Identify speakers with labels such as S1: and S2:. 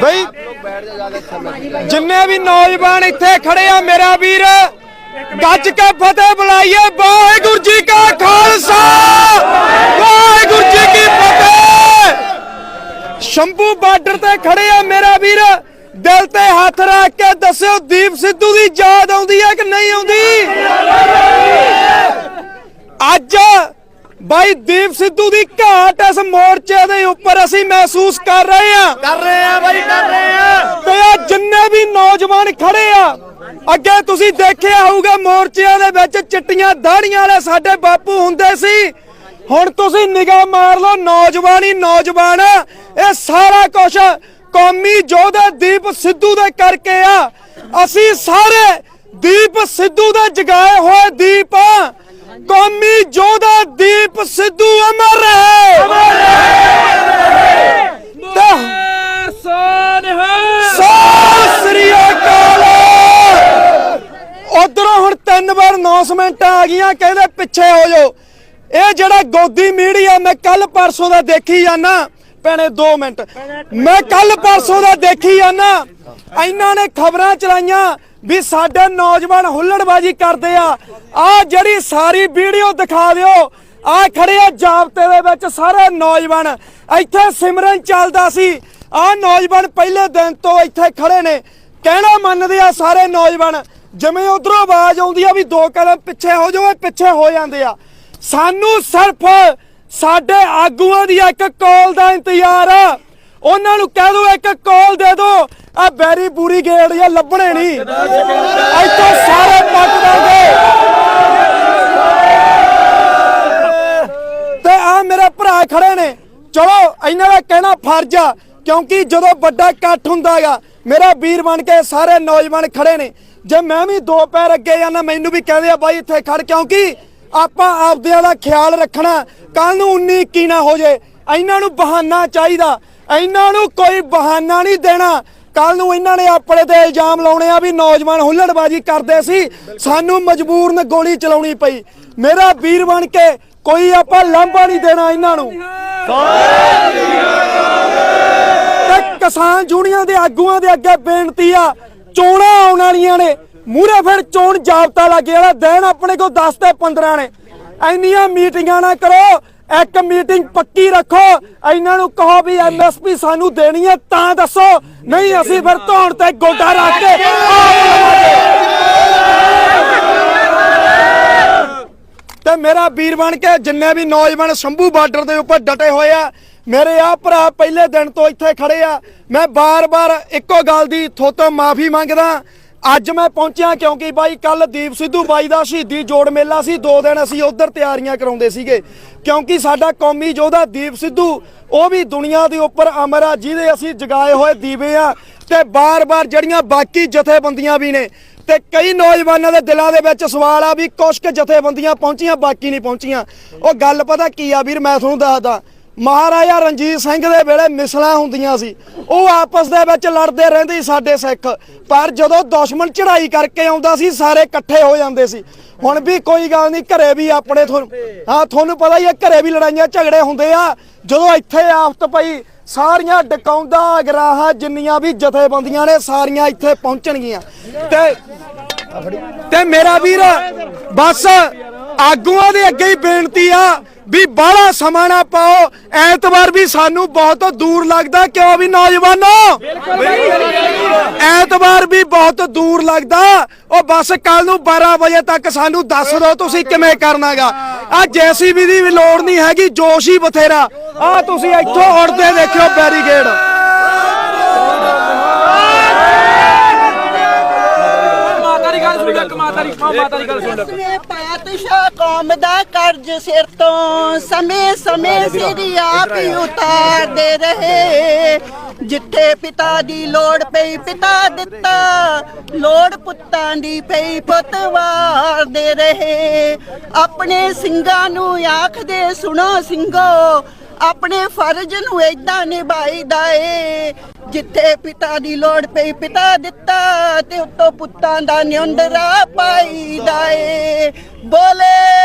S1: ਬਈ ਜਿੰਨੇ ਵੀ ਨੌਜਵਾਨ ਇੱਥੇ ਖੜੇ ਆ ਮੇਰਾ ਵੀਰ ਗੱਜ ਕੇ ਫਤਿਹ ਬੁਲਾਈਏ, ਵਾਹਿਗੁਰੂ ਜੀ ਕਾ ਖਾਲਸਾ, ਵਾਹਿਗੁਰੂ ਜੀ ਕੀ ਫਤਿਹ। ਸ਼ੰਭੂ ਬਾਰਡਰ ਤੇ ਖੜੇ ਆ ਮੇਰਾ ਵੀਰ, ਦਿਲ ਤੇ ਹੱਥ ਰੱਖ ਕੇ ਦੱਸਿਓ, ਦੀਪ ਸਿੱਧੂ ਦੀ ਯਾਦ ਆਉਂਦੀ ਹੈ ਕਿ ਨਹੀਂ ਆਉਂਦੀ ਅੱਜ ਬਾਈ ਦੀਪ ਸਿੱਧੂ ਦੀ ਘਾਟ ਇਸ ਮੋਰਚੇ ਦੇ ਉੱਪਰ ਅਸੀਂ ਮਹਿਸੂਸ ਕਰ ਰਹੇ ਹਾਂ।
S2: ਕਰ ਰਹੇ ਆ ਬਾਈ ਕਰ ਰਹੇ ਆ
S1: ਤੇ ਆ ਜਿੰਨੇ ਵੀ ਨੌਜਵਾਨ ਖੜੇ ਆ ਅੱਗੇ ਤੁਸੀਂ ਦੇਖਿਆ ਹੋਊਗਾ ਮੋਰਚਿਆਂ ਦੇ ਵਿੱਚ ਚਿੱਟੀਆਂ ਦਾੜੀਆਂ ਵਾਲੇ ਸਾਡੇ ਬਾਪੂ ਹੁੰਦੇ ਸੀ। ਹੁਣ ਤੁਸੀਂ ਨਿਗਾਹ ਮਾਰ ਲਓ ਨੌਜਵਾਨ ਹੀ ਨੌਜਵਾਨ। ਇਹ ਸਾਰਾ ਕੁਝ ਕੌਮੀ ਯੋਧਾ ਦੀਪ ਸਿੱਧੂ ਦੇ ਕਰਕੇ ਆ। ਅਸੀਂ ਸਾਰੇ ਦੀਪ ਸਿੱਧੂ ਦੇ ਜਗਾਏ ਹੋਏ ਦੀਪ ਆ। ਕੌਮੀ ਯੋਧਾ ਦੀਪ ਸਿੱਧੂ ਅਮਰ ਸ੍ਰੀ ਅਕਾਲ। ਉਧਰੋਂ ਹੁਣ ਤਿੰਨ ਵਾਰ ਅਨਾਉਂਸਮੈਂਟਾਂ ਆ ਗਈਆਂ ਕਹਿੰਦੇ ਪਿੱਛੇ ਹੋ ਜਾਓ। ਇਹ ਜਿਹੜਾ ਗੋਦੀ ਮੀਡੀਆ ਮੈਂ ਕੱਲ ਪਰਸੋਂ ਦਾ ਦੇਖੀ ਜਾਣਾ ਭੈਣੇ 2 ਮਿੰਟ। ਮੈਂ ਕੱਲ ਪਰਸੋਂ ਦਾ ਦੇਖੀ ਜਾਣਾ ਇਹਨਾਂ ਨੇ ਖਬਰਾਂ ਚਲਾਈਆਂ ਵੀ ਸਾਡੇ ਨੌਜਵਾਨ ਹੁੱਲੜਬਾਜੀ ਕਰਦੇ ਆ। ਆ ਜਿਹੜੀ ਸਾਰੀ ਵੀਡੀਓ ਦਿਖਾ ਦਿਓ, ਆ ਖੜੇ ਆ ਜਾਬਤੇ ਦੇ ਵਿੱਚ ਸਾਰੇ ਨੌਜਵਾਨ। ਇੱਥੇ ਸਿਮਰਨ ਚੱਲਦਾ ਸੀ। ਆ ਨੌਜਵਾਨ ਪਹਿਲੇ ਦਿਨ ਤੋਂ ਇੱਥੇ ਖੜੇ ਨੇ। ਕਹਿਣਾ ਮੰਨਦੇ ਆ ਸਾਰੇ ਨੌਜਵਾਨ, ਜਿਵੇਂ ਉਧਰੋਂ ਆਵਾਜ਼ ਆਉਂਦੀ ਆ ਵੀ ਦੋ ਕਦਮ ਪਿੱਛੇ ਹੋ ਜਾਓ ਪਿੱਛੇ ਹੋ ਜਾਂਦੇ ਆ। ਸਾਨੂੰ ਸਿਰਫ ਸਾਡੇ ਆਗੂਆਂ ਦੀ ਇੱਕ ਕਾਲ ਦਾ ਇੰਤਜ਼ਾਰ ਆ। ਉਹਨਾਂ ਨੂੰ ਕਹਿ ਦਿਓ ਇੱਕ ਕਾਲ ਦੇ ਦਿਓ ਆ ਬੈਰੀ ਪੂਰੀ ਗੇੜ ਜਾਂ ਲੱਭਣੇ ਨਹੀਂ। ਇੱਥੋਂ ਸਾਰੇ ਪੱਟ ਦਾਂਗੇ। ਤੇ ਆ ਮੇਰੇ ਭਰਾ ਖੜੇ ਨੇ। ਚਲੋ, ਇਹਨਾਂ ਦਾ ਕਹਿਣਾ ਫਰਜ਼ ਆ, ਕਿਉਂਕਿ ਜਦੋਂ ਵੱਡਾ ਇਕੱਠ ਹੁੰਦਾਗਾ ਮੇਰਾ ਵੀਰ ਬਣ ਕੇ ਸਾਰੇ ਨੌਜਵਾਨ ਖੜੇ ਨੇ। ਜੇ ਮੈਂ ਵੀ ਦੋ ਪੈਰ ਅੱਗੇ ਜਾਣਾ ਮੈਨੂੰ ਵੀ ਕਹਦੇ ਆ, ਬਾਈ ਇੱਥੇ ਖੜ, ਕਿਉਂਕਿ ਆਪਾਂ ਆਪਦਿਆਂ ਦਾ ਖਿਆਲ ਰੱਖਣਾ ਕੱਲ ਨੂੰ 19 21 ਨਾ ਹੋ ਜੇ। ਇਹਨਾਂ ਨੂੰ ਬਹਾਨਾ ਚਾਹੀਦਾ। ਇਹਨਾਂ ਨੂੰ ਕੋਈ ਬਹਾਨਾ ਨਹੀਂ ਦੇਣਾ। ਕੱਲ ਨੂੰ ਇਹਨਾਂ ਨੇ ਆਪਣੇ ਤੇ ਇਲਜ਼ਾਮ ਲਾਉਣੇ ਆ ਵੀ ਨੌਜਵਾਨ ਹੁੱਲੜਬਾਜੀ ਕਰਦੇ ਸੀ। ਸਾਨੂੰ ਮਜਬੂਰਨ ਗੋਲੀ ਚਲਾਉਣੀ ਪਈ। ਮੇਰਾ ਵੀਰ ਬਣ ਕੇ ਕੋਈ ਆਪਾਂ ਲਾਂਭਾ ਨਹੀਂ ਦੇਣਾ ਇਹਨਾਂ ਨੂੰ। ਤੇ ਕਿਸਾਨ ਜੂਨੀਆਂ ਦੇ ਆਗੂਆਂ ਦੇ ਅੱਗੇ ਬੇਨਤੀ ਆ ਚੋਣਾਂ ਆਉਣ ਵਾਲੀਆਂ ਨੇ। ਮੂਰੇ ਫਿਰ ਚੋਣ ਜਾਬਤਾ ਲੱਗੇ ਵਾਲਾ ਦਿਨ ਆਪਣੇ ਕੋਲ 10 ਤੇ 15 ਨੇ। ਇੰਨੀਆਂ ਮੀਟਿੰਗਾਂ ਨਾ ਕਰੋ, ਇੱਕ ਮੀਟਿੰਗ ਪੱਕੀ ਰੱਖੋ। ਇਹਨਾਂ ਨੂੰ ਕਹੋ ਵੀ ਐਮਐਸਪੀ ਸਾਨੂੰ ਦੇਣੀ ਹੈ, ਤਾਂ ਦੱਸੋ। ਨਹੀਂ, ਅਸੀਂ ਫਿਰ ਧੌਣ ਤੇ ਗੋਡਾ ਰੱਖ ਕੇ ਤੇ ਮੇਰਾ ਵੀਰ ਬਣ ਕੇ ਜਿੰਨੇ ਵੀ ਨੌਜਵਾਨ ਸ਼ੰਭੂ ਬਾਰਡਰ ਦੇ ਉੱਪਰ ਡਟੇ ਹੋਏ ਆ ਮੇਰੇ ਆ ਭਰਾ ਪਹਿਲੇ ਦਿਨ ਤੋਂ ਇੱਥੇ ਖੜੇ ਆ। ਮੈਂ ਬਾਰ-ਬਾਰ ਇੱਕੋ ਗੱਲ ਦੀ ਥੋਤੋਂ ਮਾਫੀ ਮੰਗਦਾ ਅੱਜ ਮੈਂ ਪਹੁੰਚਿਆ ਕਿਉਂਕਿ ਬਾਈ ਕੱਲ ਦੀਪ ਸਿੱਧੂ ਬਾਈ ਦਾ ਸ਼ਹੀਦੀ ਜੋੜ ਮੇਲਾ ਸੀ। ਦੋ ਦਿਨ ਅਸੀਂ ਉਧਰ ਤਿਆਰੀਆਂ ਕਰਾਉਂਦੇ ਸੀਗੇ। ਕਿਉਂਕਿ ਸਾਡਾ ਕੌਮੀ ਯੋਧਾ ਦੀਪ ਸਿੱਧੂ, ਉਹ ਵੀ ਦੁਨੀਆ ਦੇ ਉੱਪਰ ਅਮਰ ਆ, ਜਿਹਦੇ ਅਸੀਂ ਜਗਾਏ ਹੋਏ ਦੀਵੇ ਆ। ਤੇ ਬਾਰ-ਬਾਰ ਜਿਹੜੀਆਂ ਬਾਕੀ ਜਥੇਬੰਦੀਆਂ ਵੀ ਨੇ, ਤੇ ਕਈ ਨੌਜਵਾਨਾਂ ਦੇ ਦਿਲਾਂ ਦੇ ਵਿੱਚ ਸਵਾਲ ਆ ਵੀ ਕੁਛ ਕੁ ਜਥੇਬੰਦੀਆਂ ਪਹੁੰਚੀਆਂ, ਬਾਕੀ ਨਹੀਂ ਪਹੁੰਚੀਆਂ। ਉਹ ਗੱਲ ਪਤਾ ਕੀ ਆ ਵੀਰ, ਮੈਂ ਤੁਹਾਨੂੰ ਦੱਸਦਾ। ਮਹਾਰਾਜਾ ਰਣਜੀਤ ਸਿੰਘ ਦੇ ਵੇਲੇ ਮਿਸਲਾਂ ਹੁੰਦੀਆਂ ਸੀ। ਉਹ ਆਪਸ ਦੇ ਵਿੱਚ ਲੜਦੇ ਰਹਿੰਦੇ ਸਾਡੇ ਸਿੱਖ। ਪਰ ਜਦੋਂ ਦੁਸ਼ਮਣ ਚੜ੍ਹਾਈ ਕਰਕੇ ਆਉਂਦਾ ਸੀ, ਸਾਰੇ ਇਕੱਠੇ ਹੋ ਜਾਂਦੇ ਸੀ। ਹੁਣ ਵੀ ਕੋਈ ਗੱਲ ਨਹੀਂ, ਘਰੇ ਵੀ ਆਪਣੇ ਤੁਹਾਨੂੰ ਹਾਂ, ਤੁਹਾਨੂੰ ਪਤਾ ਹੀ ਹੈ, ਘਰੇ ਵੀ ਲੜਾਈਆਂ ਝਗੜੇ ਹੁੰਦੇ ਆ। ਜਦੋਂ ਇੱਥੇ ਆਫਤ ਪਈ, ਸਾਰੀਆਂ ਡਕਾਉਂਦਾ ਅਗਰਾਹਾਂ ਜਿੰਨੀਆਂ ਵੀ ਜਥੇਬੰਦੀਆਂ ਨੇ, ਸਾਰੀਆਂ ਇੱਥੇ ਪਹੁੰਚਣਗੀਆਂ। ਤੇ ਤੇ ਮੇਰਾ ਵੀਰ, ਬਸ ਆਗੂਆਂ ਦੇ ਅੱਗੇ ਹੀ ਬੇਨਤੀ ਆ ਵੀ ਬਾਹਲਾ ਸਮਾਂ ਨਾ ਪਾਓ। ਐਤਵਾਰ ਵੀ ਸਾਨੂੰ ਬਹੁਤ ਦੂਰ ਲੱਗਦਾ, ਕਿਉਂ ਵੀ ਨੌਜਵਾਨੋ? ਐਤਵਾਰ ਵੀ ਬਹੁਤ ਦੂਰ ਲੱਗਦਾ। ਉਹ ਬਸ ਕੱਲ ਨੂੰ 12 ਵਜੇ ਤੱਕ ਸਾਨੂੰ ਦੱਸ ਦਿਓ ਤੁਸੀਂ ਕਿਵੇਂ ਕਰਨਾਗਾ। ਆ ਜੇਸੀਬੀ ਦੀ ਵੀ ਲੋੜ ਨਹੀਂ ਹੈਗੀ, ਜੋਸ਼ ਹੀ ਬਥੇਰਾ। ਆ ਤੁਸੀਂ ਇੱਥੋਂ ਉੜਦੇ ਦੇਖਿਓ ਬੈਰੀਗੇਡ
S3: ਸੁਣ ਲੈ ਮਾਤਾ ਦੀ ਮਾਤਾ ਦੀ ਗੱਲ ਸੁਣ ਲੈ।
S4: ਆਪਣੇ ਪਾਤਸ਼ਾਹ ਕੌਮ ਦਾ ਕਰਜ਼ ਸਿਰ ਤੋਂ ਸਮੇਂ ਸਮੇਂ ਸਿਰ ਆਪ ਹੀ ਉਤਾਰਦੇ ਰਹੇ। ਜਿੱਥੇ ਪਿਤਾ ਦੀ ਲੋੜ ਪਈ ਪਿਤਾ ਦਿੱਤਾ। ਲੋੜ ਪੁੱਤਾਂ ਦੀ ਪਈ ਪੁੱਤ ਵਾਰਦੇ ਰਹੇ। ਆਪਣੇ ਸਿੰਘਾਂ ਨੂੰ ਆਖਦੇ ਸੁਣੋ ਸਿੰਘੋ। ਆਪਣੇ ਫਰਜ਼ ਨੂੰ ਏਦਾਂ ਨਿਭਾਈਦਾ ਏ। ਜਿੱਥੇ ਪਿਤਾ ਦੀ ਲੋੜ ਪਈ ਪਿਤਾ ਦਿੱਤਾ ਤੇ ਉੱਤੋਂ ਪੁੱਤਾਂ ਦਾ ਨਿਉਂਦਰਾ ਪਾਈਦਾ ਏ ਬੋਲੇ